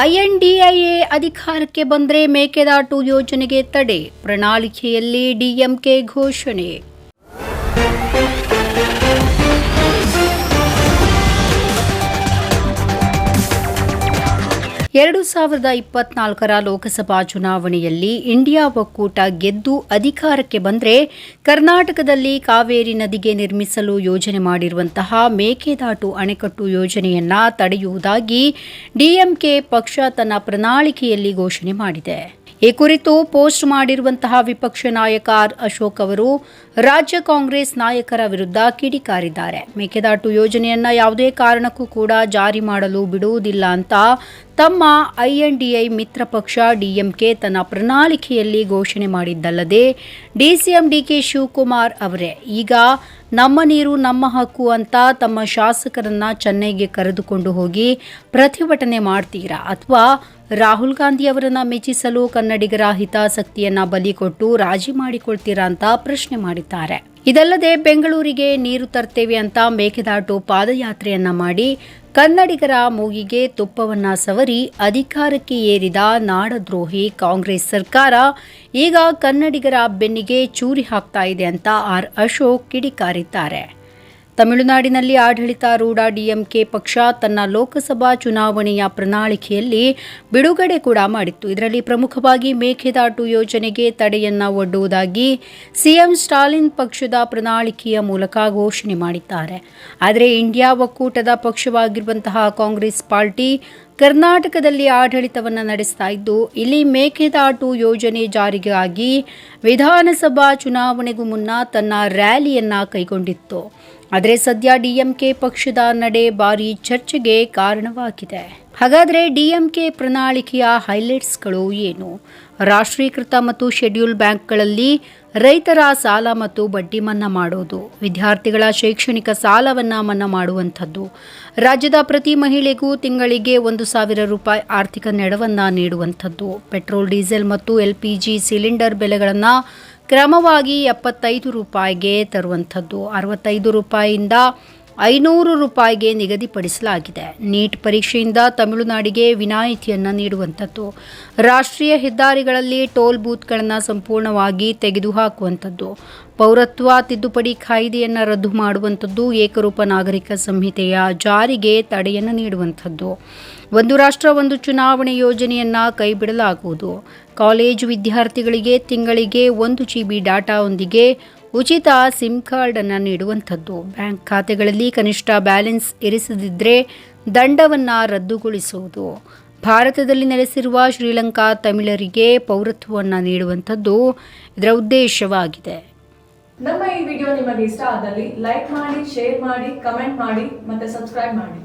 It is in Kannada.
ಐಎನ್ಡಿಐಎ ಅಧಿಕಾರಕ್ಕೆ ಬಂದರೆ ಮೇಕೆದಾಟು ಯೋಜನೆಗೆ ತಡೆ ಪ್ರಣಾಳಿಕೆಯಲ್ಲಿ ಡಿಎಂಕೆ ಘೋಷಣೆ. ಎರಡು ಸಾವಿರದ ಇಪ್ಪತ್ನಾಲ್ಕರ ಲೋಕಸಭಾ ಚುನಾವಣೆಯಲ್ಲಿ ಇಂಡಿಯಾ ಒಕ್ಕೂಟ ಗೆದ್ದು ಅಧಿಕಾರಕ್ಕೆ ಬಂದರೆ ಕರ್ನಾಟಕದಲ್ಲಿ ಕಾವೇರಿ ನದಿಗೆ ನಿರ್ಮಿಸಲು ಯೋಜನೆ ಮಾಡಿರುವಂತಹ ಮೇಕೆದಾಟು ಅಣೆಕಟ್ಟು ಯೋಜನೆಯನ್ನ ತಡೆಯುವುದಾಗಿ ಡಿಎಂಕೆ ಪಕ್ಷ ತನ್ನ ಪ್ರಣಾಳಿಕೆಯಲ್ಲಿ ಘೋಷಣೆ ಮಾಡಿದೆ. ಈ ಕುರಿತು ಪೋಸ್ಟ್ ಮಾಡಿರುವಂತಹ ವಿಪಕ್ಷ ನಾಯಕ ಆರ್ ಅಶೋಕ್ ಅವರು ರಾಜ್ಯ ಕಾಂಗ್ರೆಸ್ ನಾಯಕರ ವಿರುದ್ಧ ಕಿಡಿಕಾರಿದ್ದಾರೆ. ಮೇಕೆದಾಟು ಯೋಜನೆಯನ್ನ ಯಾವುದೇ ಕಾರಣಕ್ಕೂ ಕೂಡ ಜಾರಿ ಮಾಡಲು ಬಿಡುವುದಿಲ್ಲ ಅಂತ ತಮ್ಮ ಐಎನ್ಡಿಐ ಮಿತ್ರ ಪಕ್ಷ ಡಿಎಂಕೆ ತನ್ನ ಪ್ರಣಾಳಿಕೆಯಲ್ಲಿ ಘೋಷಣೆ ಮಾಡಿದ್ದಲ್ಲದೆ ಡಿಸಿಎಂ ಡಿಕೆ ಶಿವಕುಮಾರ್ ಅವರೇ. ಈಗ ನಮ್ಮ ನೀರು ನಮ್ಮ ಹಕ್ಕು ಅಂತ ತಮ್ಮ ಶಾಸಕರನ್ನ ಚೆನ್ನೈಗೆ ಕರೆದುಕೊಂಡು ಹೋಗಿ ಪ್ರತಿಭಟನೆ ಮಾಡ್ತೀರಾ ಅಥವಾ ರಾಹುಲ್ ಗಾಂಧಿ ಅವರನ್ನ ಮೆಚ್ಚಿಸಲು ಕನ್ನಡಿಗರ ಹಿತಾಸಕ್ತಿಯನ್ನ ಬಲಿ ಕೊಟ್ಟು ರಾಜಿ ಮಾಡಿಕೊಳ್ತೀರಾ ಅಂತ ಪ್ರಶ್ನೆ ಮಾಡಿದ್ದಾರೆ. ಇದಲ್ಲದೆ ಬೆಂಗಳೂರಿಗೆ ನೀರು ತರ್ತೇವೆ ಅಂತ ಮೇಕೆದಾಟು ಪಾದಯಾತ್ರೆಯನ್ನ ಮಾಡಿ ಕನ್ನಡಿಗರ ಮೂಗಿಗೆ ತುಪ್ಪವನ್ನ ಸವರಿ ಅಧಿಕಾರಕ್ಕೆ ಏರಿದ ನಾಡದ್ರೋಹಿ ಕಾಂಗ್ರೆಸ್ ಸರ್ಕಾರ ಈಗ ಕನ್ನಡಿಗರ ಬೆನ್ನಿಗೆ ಚೂರಿ ಹಾಕ್ತಾ ಇದೆ ಅಂತ ಆರ್ ಅಶೋಕ್ ಕಿಡಿಕಾರಿದ್ದಾರೆ. ತಮಿಳುನಾಡಿನಲ್ಲಿ ಆಡಳಿತಾರೂಢ ಡಿಎಂಕೆ ಪಕ್ಷ ತನ್ನ ಲೋಕಸಭಾ ಚುನಾವಣೆಯ ಪ್ರಣಾಳಿಕೆಯಲ್ಲಿ ಬಿಡುಗಡೆ ಕೂಡ ಮಾಡಿತ್ತು. ಇದರಲ್ಲಿ ಪ್ರಮುಖವಾಗಿ ಮೇಕೆದಾಟು ಯೋಜನೆಗೆ ತಡೆಯನ್ನ ಒಡ್ಡುವುದಾಗಿ ಸಿಎಂ ಸ್ಟಾಲಿನ್ ಪಕ್ಷದ ಪ್ರಣಾಳಿಕೆಯ ಮೂಲಕ ಘೋಷಣೆ ಮಾಡಿದ್ದಾರೆ. ಆದರೆ ಇಂಡಿಯಾ ಒಕ್ಕೂಟದ ಪಕ್ಷವಾಗಿರುವಂತಹ ಕಾಂಗ್ರೆಸ್ ಪಾರ್ಟಿ ಕರ್ನಾಟಕದಲ್ಲಿ ಆಡಳಿತವನ್ನು ನಡೆಸ್ತಾ ಇದ್ದು, ಇಲ್ಲಿ ಮೇಕೆದಾಟು ಯೋಜನೆ ಜಾರಿಗಾಗಿ ವಿಧಾನಸಭಾ ಚುನಾವಣೆಗೂ ಮುನ್ನ ತನ್ನ ರ್ಯಾಲಿಯನ್ನ ಕೈಗೊಂಡಿತ್ತು. ಆದರೆ ಸದ್ಯ ಡಿಎಂಕೆ ಪಕ್ಷದ ನಡೆ ಭಾರಿ ಚರ್ಚೆಗೆ ಕಾರಣವಾಗಿದೆ. ಹಾಗಾದರೆ ಡಿಎಂಕೆ ಪ್ರಣಾಳಿಕೆಯ ಹೈಲೈಟ್ಸ್ಗಳು ಏನು? ರಾಷ್ಟ್ರೀಕೃತ ಮತ್ತು ಶೆಡ್ಯೂಲ್ ಬ್ಯಾಂಕ್ಗಳಲ್ಲಿ ರೈತರ ಸಾಲ ಮತ್ತು ಬಡ್ಡಿ ಮನ್ನಾ ಮಾಡೋದು, ವಿದ್ಯಾರ್ಥಿಗಳ ಶೈಕ್ಷಣಿಕ ಸಾಲವನ್ನು ಮನ್ನಾ ಮಾಡುವಂಥದ್ದು, ರಾಜ್ಯದ ಪ್ರತಿ ಮಹಿಳೆಗೂ ತಿಂಗಳಿಗೆ ಒಂದು ಸಾವಿರ ರೂಪಾಯಿ ಆರ್ಥಿಕ ನೆರವನ್ನು ನೀಡುವಂಥದ್ದು, ಪೆಟ್ರೋಲ್, ಡೀಸೆಲ್ ಮತ್ತು ಎಲ್ಪಿಜಿ ಸಿಲಿಂಡರ್ ಬೆಲೆಗಳನ್ನು ಕ್ರಮವಾಗಿ ಎಪ್ಪತ್ತೈದು ರೂಪಾಯಿಗೆ ತರುವಂಥದ್ದು. ಅರವತ್ತೈದು ರೂಪಾಯಿಯಿಂದ ಐನೂರು ರೂಪಾಯಿಗೆ ನಿಗದಿಪಡಿಸಲಾಗಿದೆ. ನೀಟ್ ಪರೀಕ್ಷೆಯಿಂದ ತಮಿಳುನಾಡಿಗೆ ವಿನಾಯಿತಿಯನ್ನು ನೀಡುವಂಥದ್ದು. ರಾಷ್ಟ್ರೀಯ ಹೆದ್ದಾರಿಗಳಲ್ಲಿ ಟೋಲ್ ಬೂತ್ಗಳನ್ನು ಸಂಪೂರ್ಣವಾಗಿ ತೆಗೆದುಹಾಕುವಂಥದ್ದು. ಪೌರತ್ವ ತಿದ್ದುಪಡಿ ಕಾಯ್ದೆಯನ್ನು ರದ್ದು ಮಾಡುವಂಥದ್ದು ಏಕರೂಪ ನಾಗರಿಕ ಸಂಹಿತೆಯ ಜಾರಿಗೆ ತಡೆಯನ್ನು ನೀಡುವಂಥದ್ದು. ಒಂದು ರಾಷ್ಟ್ರ, ಒಂದು ಚುನಾವಣೆ ಯೋಜನೆಯನ್ನು ಕೈಬಿಡಲಾಗುವುದು. ಕಾಲೇಜು ವಿದ್ಯಾರ್ಥಿಗಳಿಗೆ ತಿಂಗಳಿಗೆ ಒಂದು ಜಿ ಬಿ ಡಾಟಾವೊಂದಿಗೆ ಉಚಿತ ಸಿಮ್ ಕಾರ್ಡನ್ನು ನೀಡುವಂಥದ್ದು. ಬ್ಯಾಂಕ್ ಖಾತೆಗಳಲ್ಲಿ ಕನಿಷ್ಠ ಬ್ಯಾಲೆನ್ಸ್ ಇರಿಸದಿದ್ದರೆ ದಂಡವನ್ನು ರದ್ದುಗೊಳಿಸುವುದು. ಭಾರತದಲ್ಲಿ ನೆಲೆಸಿರುವ ಶ್ರೀಲಂಕಾ ತಮಿಳರಿಗೆ ಪೌರತ್ವವನ್ನು ನೀಡುವಂಥದ್ದು ಇದರ ಉದ್ದೇಶವಾಗಿದೆ. ನಮ್ಮ ಈ ವಿಡಿಯೋ ನಿಮಗೆ ಇಷ್ಟ ಆದಲ್ಲಿ ಲೈಕ್ ಮಾಡಿ, ಶೇರ್ ಮಾಡಿ, ಕಮೆಂಟ್ ಮಾಡಿ ಮತ್ತೆ ಸಬ್ಸ್ಕ್ರೈಬ್ ಮಾಡಿ.